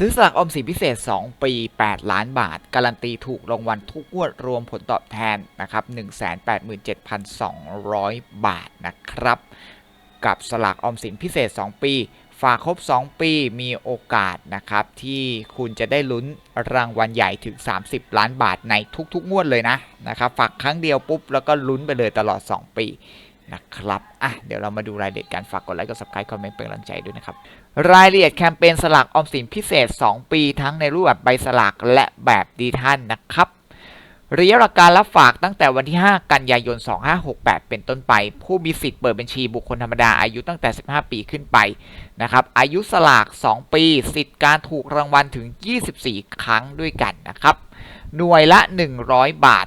ซื้อสลากออมสินพิเศษ 2 ปี 8 ล้านบาท การันตีถูกรางวัลทุกงวดรวมผลตอบแทนนะครับ187,200 บาทนะครับ กับสลากออมสินพิเศษ 2 ปี ฝากครบ 2 ปีมีโอกาสนะครับ ที่คุณจะได้ลุ้นรางวัลใหญ่ถึง 30 ล้านบาทในทุก ๆ งวดเลยนะนะครับฝากครั้งเดียวปุ๊บ แล้วก็ลุ้นไปเลยตลอด 2 ปีนะครับ อะ เดี๋ยวเรามาดูรายละเอียดการฝากกดไลค์ กด subscribe คอมเมนต์เป็นกำลังใจด้วยนะครับ รายละเอียดแคมเปญสลากออมสินพิเศษ 2 ปีทั้งในรูปแบบใบสลากและแบบดิทันนะครับระยะการรับฝากตั้งแต่วันที่ 5 กันยายน 2568 เป็นต้นไป ผู้มีสิทธิ์เปิดบัญชีบุคคลธรรมดาอายุตั้งแต่ 15 ปีขึ้นไปนะครับ อายุสลาก 2 ปี สิทธิ์การถูกรางวัลถึง 24 ครั้งด้วยกันนะครับ หน่วยละ 100 บาท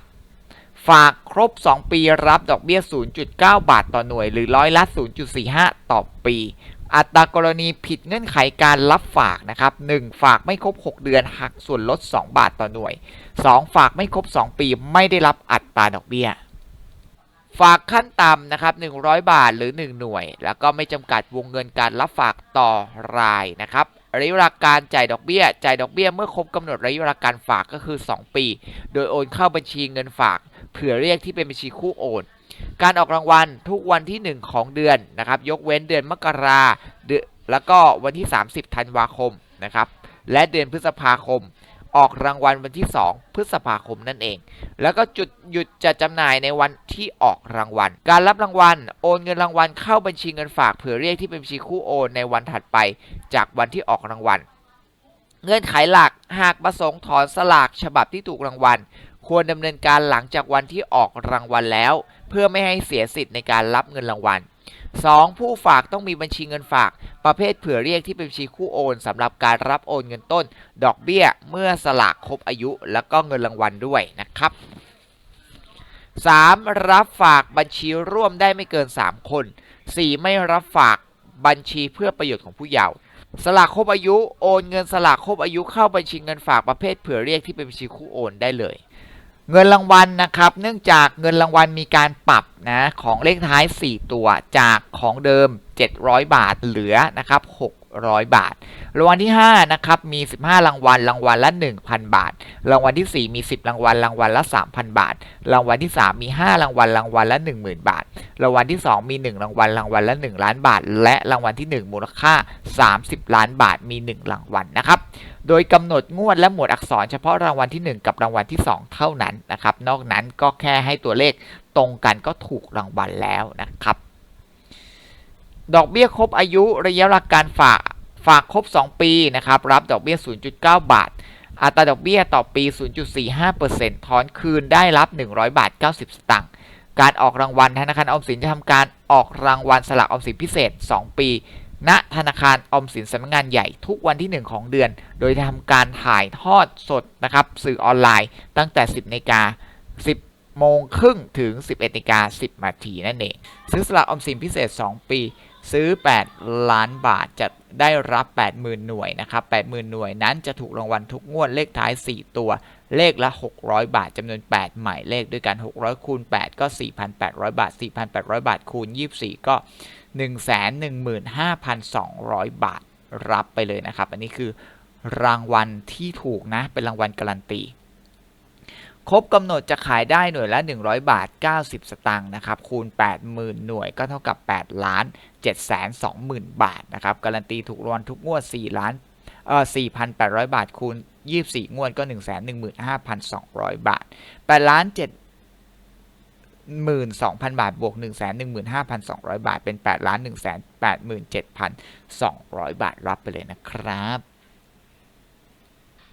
ฝากครบ 2 ปีรับดอกเบี้ย 0.9 บาทต่อหน่วย หรือร้อยละ 0.45 ต่อปี อัตรากรณีผิดเงื่อนไขการรับฝากนะครับ 1. ฝากไม่ครบ 6 เดือนหักส่วนลด 2 บาทต่อหน่วย 2. ฝากไม่ครบ 2 ปีไม่ได้รับอัตราดอกเบี้ย ฝากขั้นต่ำนะครับ100 บาทหรือ 1 หน่วย แล้วก็ไม่จำกัดวงเงินการรับฝากต่อรายนะครับระยะเวลาการจ่ายดอกเบี้ย จ่ายดอกเบี้ยเมื่อครบกำหนดระยะเวลาการฝากก็คือ 2 ปี โดยโอนเข้าบัญชีเงินฝาก เผื่อเรียกที่เป็นบัญชีคู่โอน การออกรางวัลทุกวันที่ 1 ของเดือนนะครับ ยกเว้นเดือนมกราแล้วก็วันที่ 30 ธันวาคมนะครับ และเดือนพฤษภาคม ออกรางวัลวันที่ 2 พฤษภาคมนั่นเอง แล้วก็จุดหยุดจัดจำหน่ายในวันที่ออกรางวัล การรับรางวัล โอนเงินรางวัลเข้าบัญชีเงินฝากเผื่อเรียกที่เป็นบัญชีคู่โอนในวันถัดไป จากวันที่ออกรางวัล เงื่อนไขหลักหากประสงค์ถอนสลากฉบับที่ถูกรางวัล ควรดำเนินการหลังจากวันที่ออกรางวัลแล้ว เพื่อไม่ให้เสียสิทธิ์ในการรับเงินรางวัล 2. ผู้ฝากต้องมีบัญชีเงินฝาก ประเภทเผื่อเรียกที่เป็นบัญชีคู่โอนสำหรับการรับโอนเงินต้น ดอกเบี้ยเมื่อสลากครบอายุ แล้วก็เงินรางวัลด้วยนะครับ 3. รับฝากบัญชีร่วมได้ไม่เกิน 3 คน 4. ไม่รับฝากบัญชีเพื่อประโยชน์ของผู้เยาว์สลากครบอายุโอนเงินสลากครบอายุเข้าบัญชีเงินฝากประเภทเผื่อเรียกที่เป็นบัญชีคู่โอนได้เลย เงินรางวัลนะครับ เนื่องจากเงินรางวัลมีการปรับนะของเลขท้าย 4 ตัวจากของเดิม 700 บาทเหลือนะครับ600 บาท รางวัลที่5นะครับมี 15 รางวัลรางวัลละ 1,000 บาท รางวัลที่ 4 มี 10 รางวัลรางวัลละ 3,000 บาท รางวัลที่ 3 มี 5 รางวัลรางวัลละ 10,000 บาท รางวัลที่ 2 มี 1 รางวัลรางวัลละ 1 ล้านบาท และรางวัลที่ 1 มูลค่า 30 ล้านบาทมี 1 รางวัลนะครับ โดยกำหนดงวดและหมวดอักษรเฉพาะรางวัลที่ 1 กับรางวัลที่ 2 เท่านั้นนะครับ นอกนั้นก็แค่ให้ตัวเลขตรงกันก็ถูกรางวัลแล้วนะครับ ดอกเบี้ยครบอายุระยะเวลาการฝากฝากครบ 2 ปีนะครับ รับดอกเบี้ย 0.9 บาท อัตราดอกเบี้ยต่อปี 0.45%ถอนคืนได้รับ 100 บาท 90 สตางค์การออกรางวัลธนาคารออมสินจะทำการออกรางวัลสลากออมสินพิเศษ 2 ปี ณธนาคารออมสินสำนักงานใหญ่ทุกวันที่ 1 ของเดือน โดยทำการถ่ายทอดสดนะครับสื่อออนไลน์ตั้งแต่ 10นาฬิกา10 โมงครึ่งถึง 11นาฬิกา10นาทีนั่นเอง ซื้อสลากออมสินพิเศษ 2 ปี ซื้อ 8 ล้านบาทจะได้รับ 80,000 หน่วยนะครับ80,000 หน่วยนั้นจะถูกรางวัลทุกงวดเลขท้าย 4 ตัวเลขละ 600 บาทจำนวน 8 หมายเลขด้วยกัน 600 คูณ 8 ก็ 4,800 บาท 4,800 บาท คูณ 24 ก็ 115,200 บาทรับไปเลยนะครับ อันนี้คือรางวัลที่ถูกนะ เป็นรางวัลการันตี ครบกำหนดจะขายได้หน่วยละ 100 บาท 90 สตางค์นะครับ คูณ 80,000 หน่วยก็เท่ากับ 8 ล้าน 720,000 บาทนะครับ การันตีถูกรางวัลทุกงวด 4 ล้านเอ่อ4,800 บาทคูณ 24 งวดก็ 115,200 บาท8ล้าน7 12,000 บาท บวก 115,200 บาท เป็น 8 ล้าน 187,200 บาท รับไปเลยนะครับ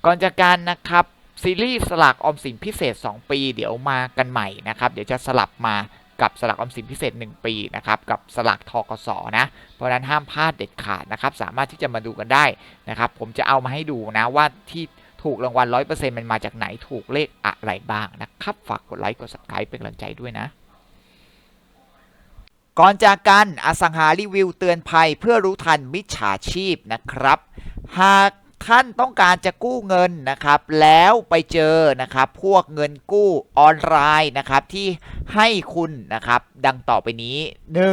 ก่อนจากการนะครับ ซีรีส์สลากออมสินพิเศษ 2 ปี เดี๋ยวมากันใหม่นะครับ เดี๋ยวจะสลับมากับสลากออมสินพิเศษ 1 ปีนะครับกับสลากทกสนะ เพราะนั้นห้ามพลาดเด็ดขาดนะครับ สามารถที่จะมาดูกันได้นะครับ ผมจะเอามาให้ดูนะว่าที่ ถูกรางวัล100%มันมาจากไหนถูกเลขอะไรบ้างนะครับ ฝากกดไลค์กด subscribe เป็นกำลังใจด้วยนะ ก่อนจากกันอสังหารีวิวเตือนภัยเพื่อรู้ทันมิจฉาชีพนะครับ หากท่านต้องการจะกู้เงินนะครับ แล้วไปเจอนะครับ พวกเงินกู้ออนไลน์นะครับ ที่ให้คุณนะครับ ดังต่อไปนี้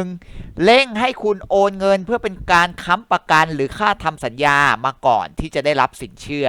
1. เร่งให้คุณโอนเงินเพื่อเป็นการค้ำประกันหรือค่าทำสัญญามาก่อนที่จะได้รับสินเชื่อ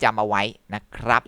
จำเอาไว้นะครับ